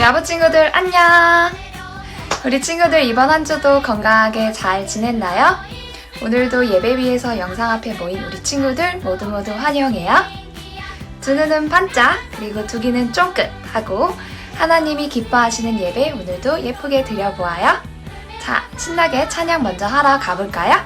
야부 친구들 안녕! 우리 친구들 이번 한 주도 건강하게 잘 지냈나요? 오늘도 예배 위에서 영상 앞에 모인 우리 친구들 모두 모두 환영해요. 두 눈은 반짝, 그리고 두 귀는 쫑긋 하고 하나님이 기뻐하시는 예배 오늘도 예쁘게 드려보아요. 자, 신나게 찬양 먼저 하러 가볼까요?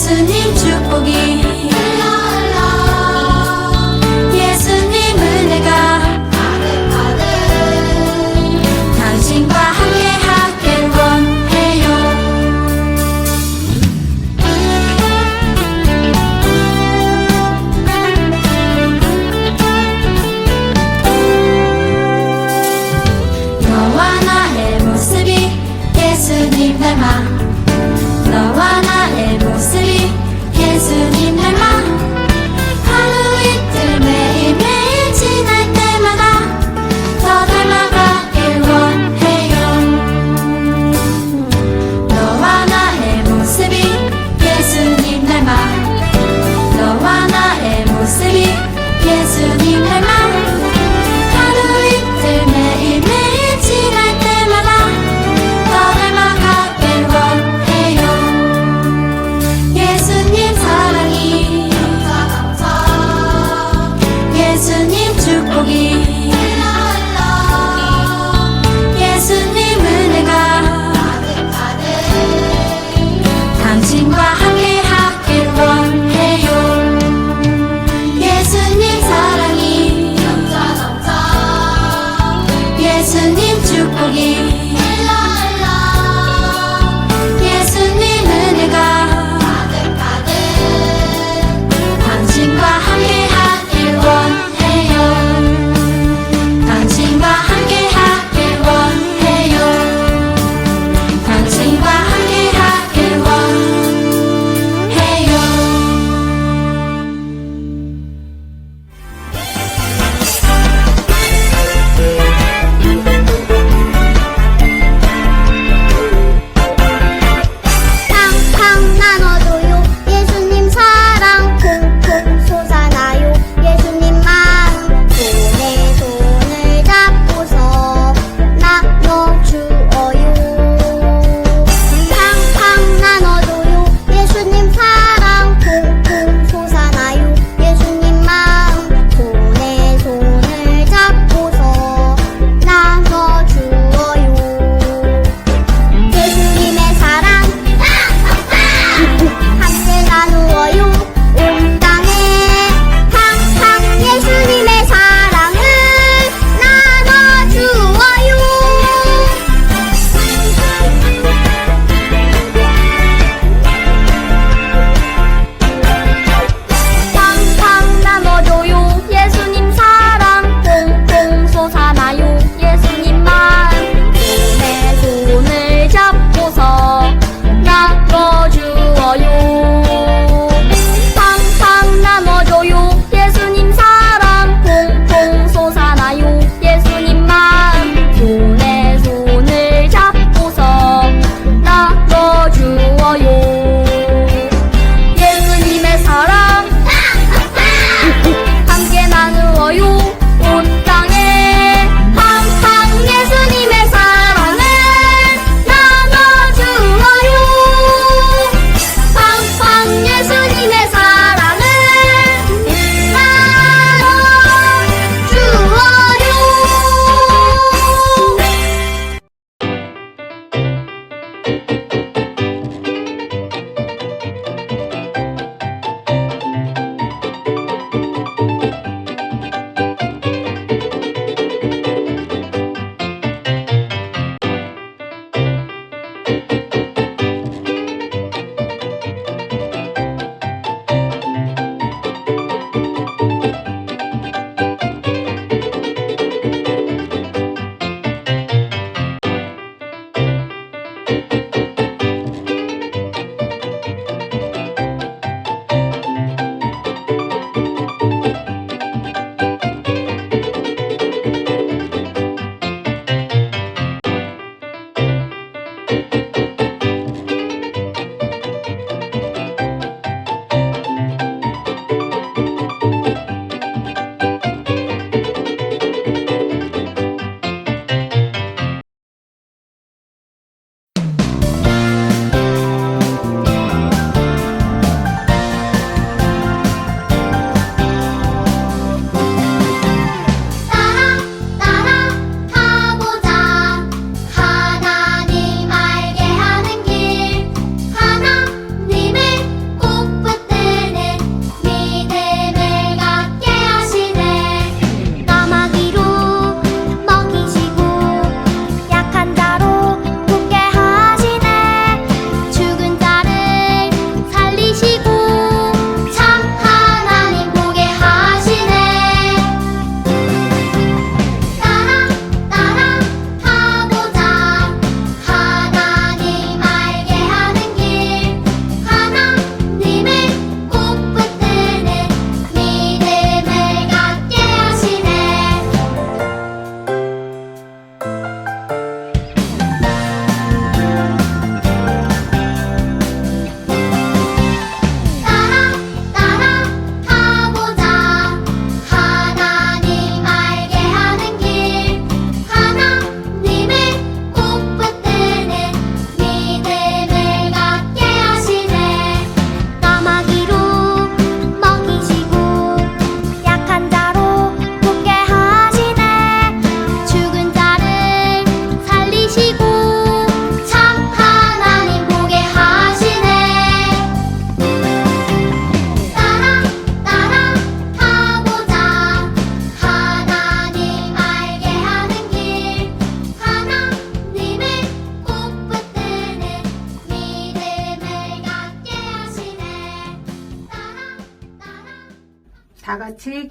예수님 축복이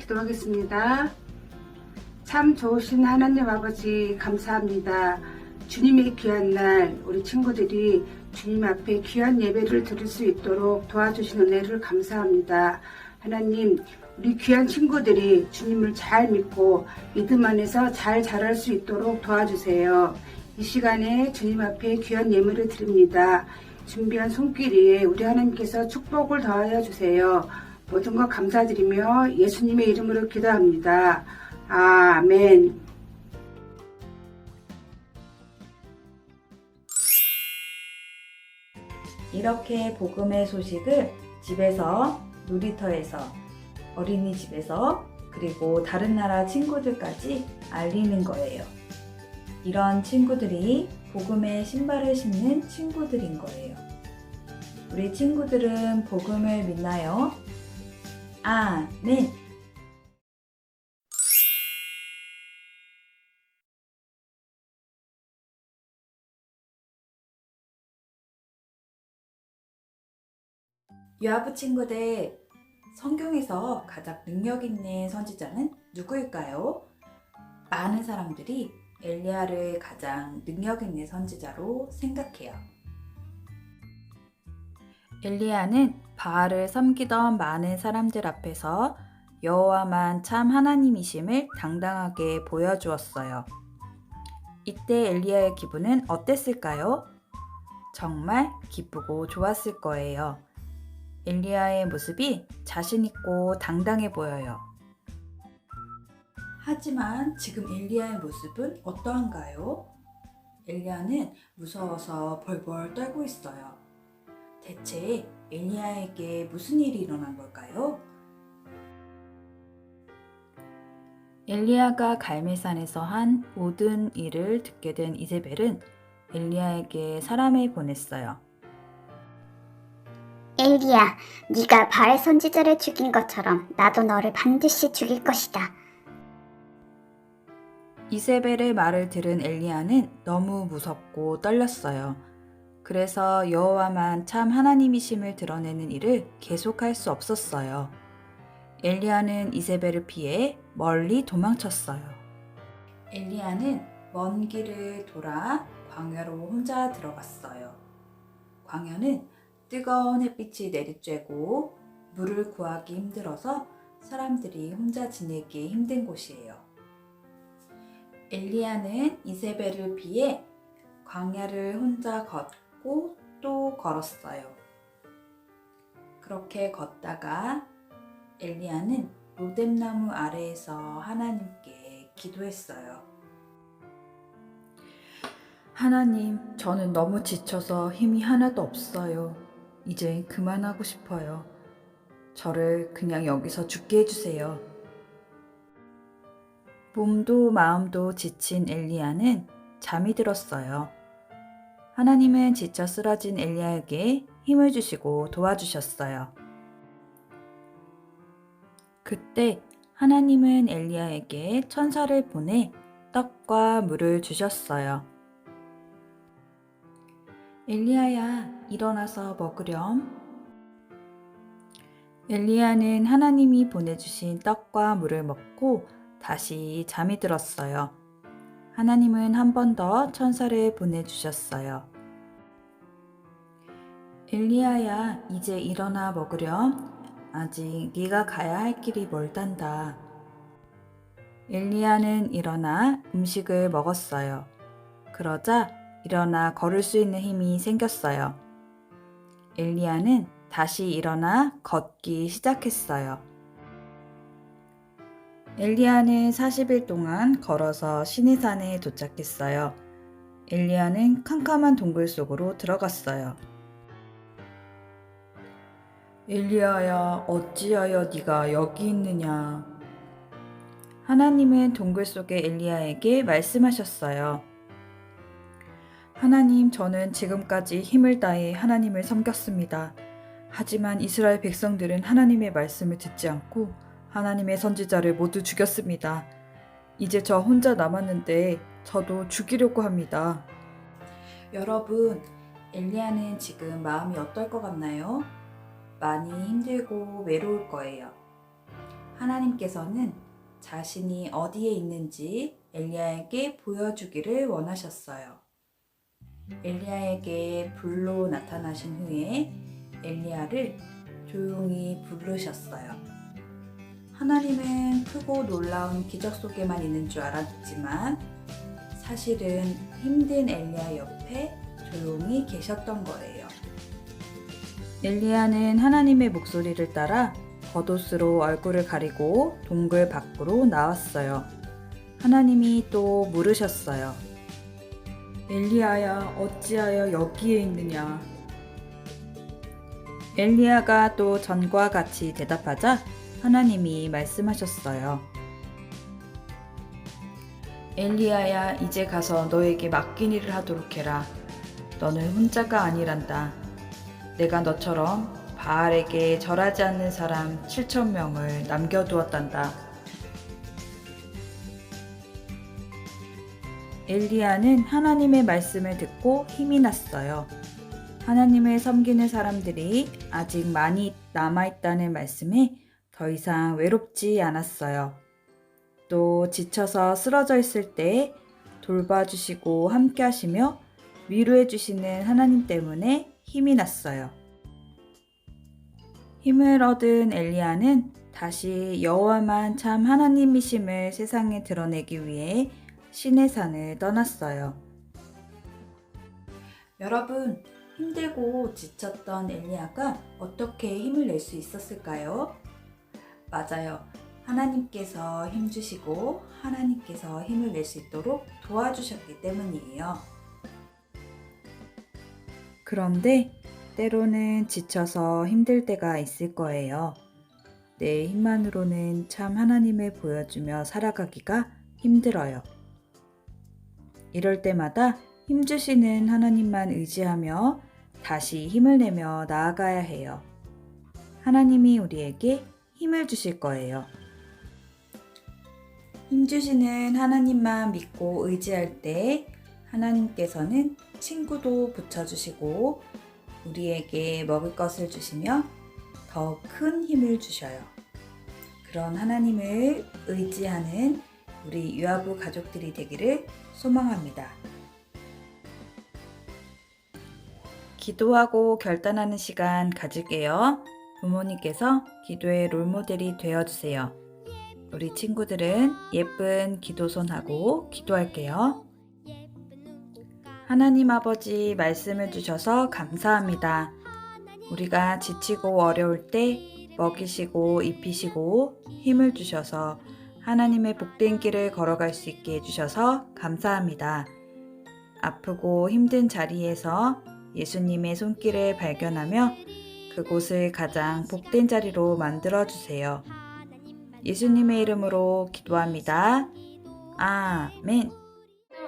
기도하겠습니다. 참 좋으신 하나님 아버지 감사합니다. 주님의 귀한 날 우리 친구들이 주님 앞에 귀한 예배를 드릴 수 있도록 도와주신 은혜를 감사합니다. 하나님 우리 귀한 친구들이 주님을 잘 믿고 믿음 안에서 잘 자랄 수 있도록 도와주세요. 이 시간에 주님 앞에 귀한 예물을 드립니다. 준비한 손길에 우리 하나님께서 축복을 더하여 주세요. 모든 것 감사드리며 예수님의 이름으로 기도합니다. 아멘. 이렇게 복음의 소식을 집에서 놀이터에서 어린이집에서 그리고 다른 나라 친구들까지 알리는 거예요. 이런 친구들이 복음의 신발을 신는 친구들인 거예요. 우리 친구들은 복음을 믿나요? 아멘. 유아부 친구들, 성경에서 가장 능력 있는 선지자는 누구일까요? 많은 사람들이 엘리야를 가장 능력 있는 선지자로 생각해요. 엘리야는 바알을 섬기던 많은 사람들 앞에서 여호와만 참 하나님이심을 당당하게 보여주었어요. 이때 엘리야의 기분은 어땠을까요? 정말 기쁘고 좋았을 거예요. 엘리야의 모습이 자신있고 당당해 보여요. 하지만 지금 엘리야의 모습은 어떠한가요? 엘리야는 무서워서 벌벌 떨고 있어요. 대체 엘리야에게 무슨 일이 일어난 걸까요? 엘리야가 갈멜산에서 한 모든 일을 듣게 된 이세벨은 엘리야에게 사람을 보냈어요. 엘리야, 네가 바알 선지자를 죽인 것처럼 나도 너를 반드시 죽일 것이다. 이세벨의 말을 들은 엘리야는 너무 무섭고 떨렸어요. 그래서 여호와만 참 하나님이심을 드러내는 일을 계속할 수 없었어요. 엘리야는 이세벨을 피해 멀리 도망쳤어요. 엘리야는 먼 길을 돌아 광야로 혼자 들어갔어요. 광야는 뜨거운 햇빛이 내리쬐고 물을 구하기 힘들어서 사람들이 혼자 지내기 힘든 곳이에요. 엘리야는 이세벨을 피해 광야를 혼자 걷고 또 걸었어요. 그렇게 걷다가 엘리야는 로뎀나무 아래에서 하나님께 기도했어요. 하나님, 저는 너무 지쳐서 힘이 하나도 없어요. 이제 그만하고 싶어요. 저를 그냥 여기서 죽게 해주세요. 몸도 마음도 지친 엘리야는 잠이 들었어요. 하나님은 지쳐 쓰러진 엘리야에게 힘을 주시고 도와주셨어요. 그때 하나님은 엘리야에게 천사를 보내 떡과 물을 주셨어요. 엘리야야, 일어나서 먹으렴. 엘리야는 하나님이 보내주신 떡과 물을 먹고 다시 잠이 들었어요. 하나님은 한 번 더 천사를 보내주셨어요. 엘리야야, 이제 일어나 먹으렴. 아직 네가 가야 할 길이 멀단다. 엘리야는 일어나 음식을 먹었어요. 그러자 일어나 걸을 수 있는 힘이 생겼어요. 엘리야는 다시 일어나 걷기 시작했어요. 엘리야는 40일 동안 걸어서 시내산에 도착했어요. 엘리야는 캄캄한 동굴 속으로 들어갔어요. 엘리야야, 어찌하여 네가 여기 있느냐? 하나님은 동굴 속의 엘리야에게 말씀하셨어요. 하나님, 저는 지금까지 힘을 다해 하나님을 섬겼습니다. 하지만 이스라엘 백성들은 하나님의 말씀을 듣지 않고 하나님의 선지자를 모두 죽였습니다. 이제 저 혼자 남았는데 저도 죽이려고 합니다. 여러분, 엘리야는 지금 마음이 어떨 것 같나요? 많이 힘들고 외로울 거예요. 하나님께서는 자신이 어디에 있는지 엘리야에게 보여주기를 원하셨어요. 엘리야에게 불로 나타나신 후에 엘리야를 조용히 부르셨어요. 하나님은 크고 놀라운 기적 속에만 있는 줄 알았지만 사실은 힘든 엘리야 옆에 조용히 계셨던 거예요. 엘리야는 하나님의 목소리를 따라 겉옷으로 얼굴을 가리고 동굴 밖으로 나왔어요. 하나님이 또 물으셨어요. 엘리야야, 어찌하여 여기에 있느냐? 엘리야가 또 전과 같이 대답하자 하나님이 말씀하셨어요. 엘리야야, 이제 가서 너에게 맡긴 일을 하도록 해라. 너는 혼자가 아니란다. 내가 너처럼 바알에게 절하지 않는 사람 7천 명을 남겨두었단다. 엘리야는 하나님의 말씀을 듣고 힘이 났어요. 하나님을 섬기는 사람들이 아직 많이 남아있다는 말씀에 더 이상 외롭지 않았어요. 또 지쳐서 쓰러져 있을 때 돌봐주시고 함께 하시며 위로해 주시는 하나님 때문에 힘이 났어요. 힘을 얻은 엘리야는 다시 여호와만 참 하나님이심을 세상에 드러내기 위해 신의 산을 떠났어요. 여러분, 힘들고 지쳤던 엘리야가 어떻게 힘을 낼 수 있었을까요? 맞아요. 하나님께서 힘주시고 하나님께서 힘을 낼 수 있도록 도와주셨기 때문이에요. 그런데 때로는 지쳐서 힘들 때가 있을 거예요. 내 힘만으로는 참 하나님을 보여주며 살아가기가 힘들어요. 이럴 때마다 힘주시는 하나님만 의지하며 다시 힘을 내며 나아가야 해요. 하나님이 우리에게 힘을 주실 거예요. 힘주시는 하나님만 믿고 의지할 때 하나님께서는 친구도 붙여주시고 우리에게 먹을 것을 주시며 더 큰 힘을 주셔요. 그런 하나님을 의지하는 우리 유아부 가족들이 되기를 소망합니다. 기도하고 결단하는 시간 가질게요. 부모님께서 기도의 롤모델이 되어주세요. 우리 친구들은 예쁜 기도손하고 기도할게요. 하나님 아버지 말씀을 주셔서 감사합니다. 우리가 지치고 어려울 때 먹이시고 입히시고 힘을 주셔서 하나님의 복된 길을 걸어갈 수 있게 해주셔서 감사합니다. 아프고 힘든 자리에서 예수님의 손길을 발견하며 그곳을 가장 복된 자리로 만들어 주세요. 예수님의 이름으로 기도합니다. 아멘.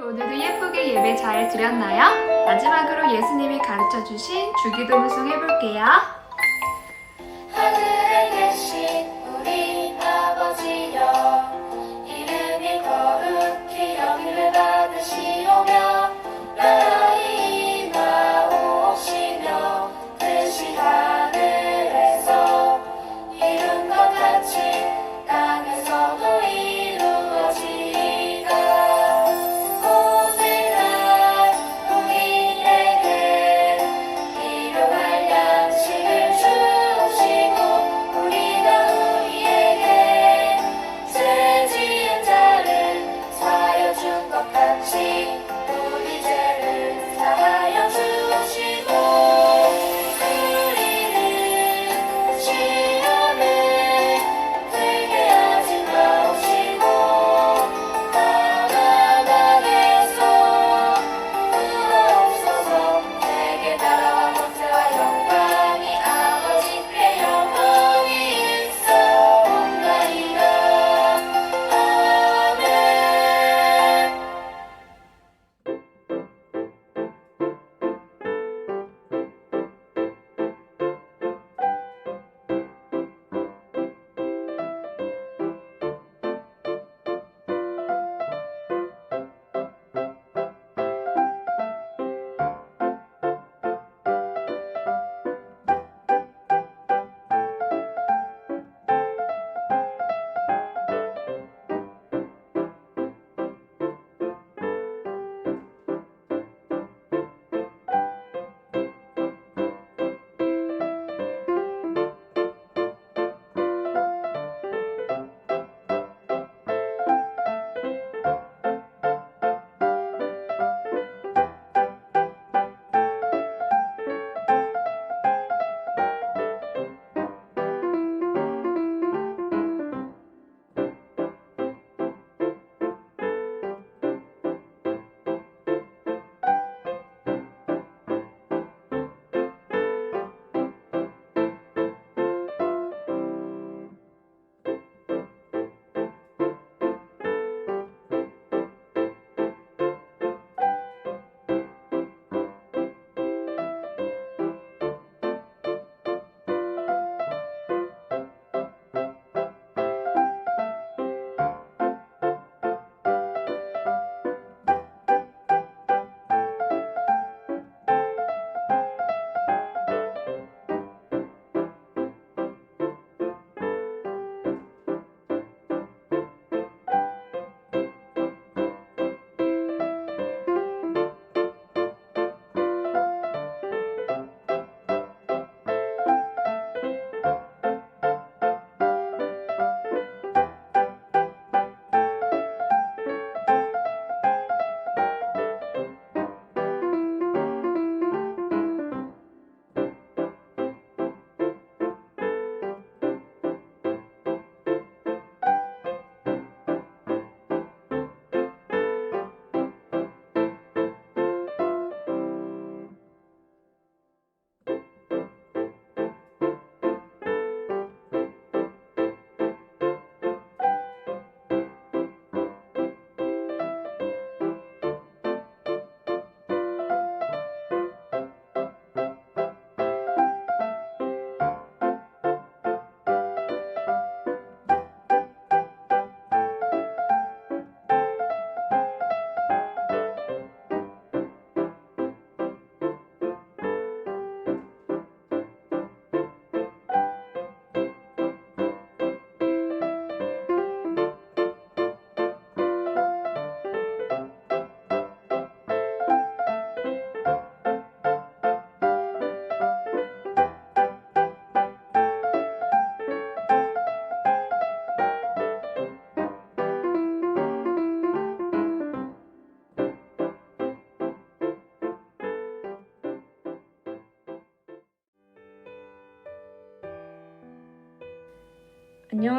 오늘도 예쁘게 예배 잘 드렸나요? 마지막으로 예수님이 가르쳐 주신 주기도문 송 해볼게요.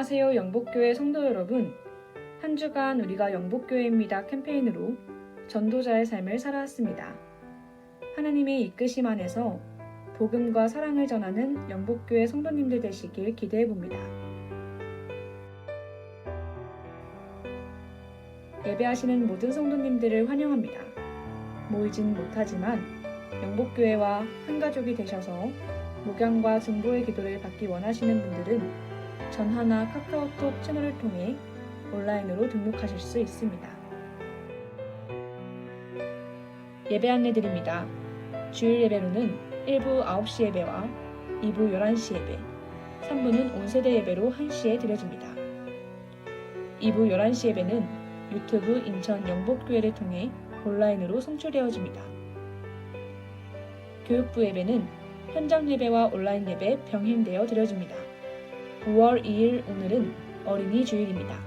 안녕하세요, 영복교회 성도 여러분. 한 주간 우리가 영복교회입니다 캠페인으로 전도자의 삶을 살아왔습니다. 하나님의 이끄심 안에서 복음과 사랑을 전하는 영복교회 성도님들 되시길 기대해 봅니다. 예배하시는 모든 성도님들을 환영합니다. 모이진 못하지만 영복교회와 한 가족이 되셔서 목양과 중보의 기도를 받기 원하시는 분들은 전하나 카카오톡 채널을 통해 온라인으로 등록하실 수 있습니다. 예배 안내 드립니다. 주일 예배로는 1부 9시 예배와 2부 11시 예배, 3부는 온세대 예배로 1시에 드려집니다. 2부 11시 예배는 유튜브 인천 영복교회를 통해 온라인으로 송출되어집니다. 교육부 예배는 현장 예배와 온라인 예배 병행되어 드려집니다. 5월 2일 오늘은 어린이 주일입니다.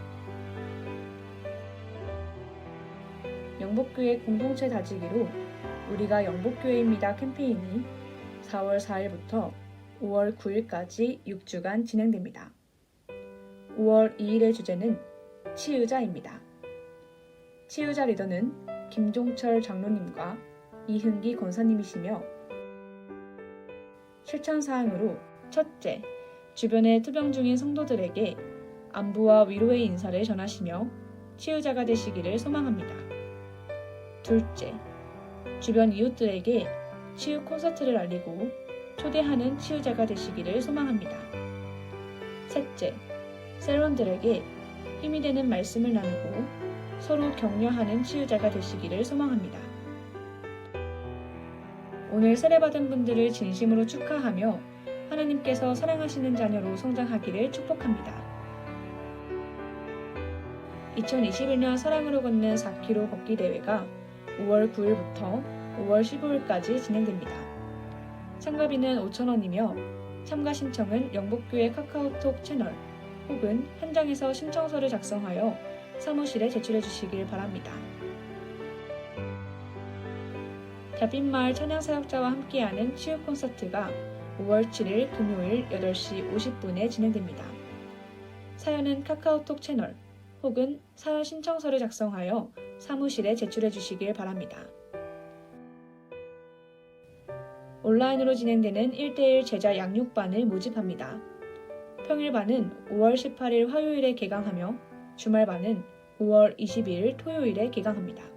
영복교회 공동체 다지기로 우리가 영복교회입니다 캠페인이 4월 4일부터 5월 9일까지 6주간 진행됩니다. 5월 2일의 주제는 치유자입니다. 치유자 리더는 김종철 장로님과 이흥기 권사님이시며 실천 사항으로 첫째, 주변에 투병 중인 성도들에게 안부와 위로의 인사를 전하시며 치유자가 되시기를 소망합니다. 둘째, 주변 이웃들에게 치유 콘서트를 알리고 초대하는 치유자가 되시기를 소망합니다. 셋째, 셀원들에게 힘이 되는 말씀을 나누고 서로 격려하는 치유자가 되시기를 소망합니다. 오늘 세례받은 분들을 진심으로 축하하며 하나님께서 사랑하시는 자녀로 성장하기를 축복합니다. 2021년 사랑으로 걷는 4km 걷기 대회가 5월 9일부터 5월 15일까지 진행됩니다. 참가비는 5,000원이며 참가 신청은 영복교회 카카오톡 채널 혹은 현장에서 신청서를 작성하여 사무실에 제출해 주시길 바랍니다. 달빛마을 찬양사역자와 함께하는 치유 콘서트가 5월 7일 금요일 8시 50분에 진행됩니다. 사연은 카카오톡 채널 혹은 사연 신청서를 작성하여 사무실에 제출해 주시길 바랍니다. 온라인으로 진행되는 1대1 제자 양육반을 모집합니다. 평일반은 5월 18일 화요일에 개강하며 주말반은 5월 22일 토요일에 개강합니다.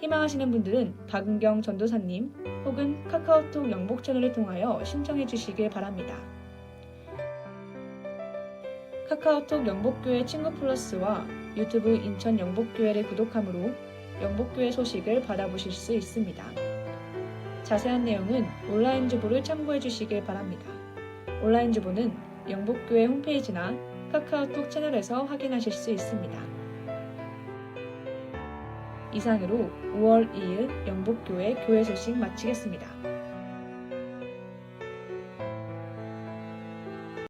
희망하시는 분들은 박은경 전도사님 혹은 카카오톡 영복 채널을 통하여 신청해 주시길 바랍니다. 카카오톡 영복교회 친구 플러스와 유튜브 인천 영복교회를 구독함으로 영복교회 소식을 받아보실 수 있습니다. 자세한 내용은 온라인 주보를 참고해 주시길 바랍니다. 온라인 주보는 영복교회 홈페이지나 카카오톡 채널에서 확인하실 수 있습니다. 이상으로 5월 2일 영복교회 교회 소식 마치겠습니다.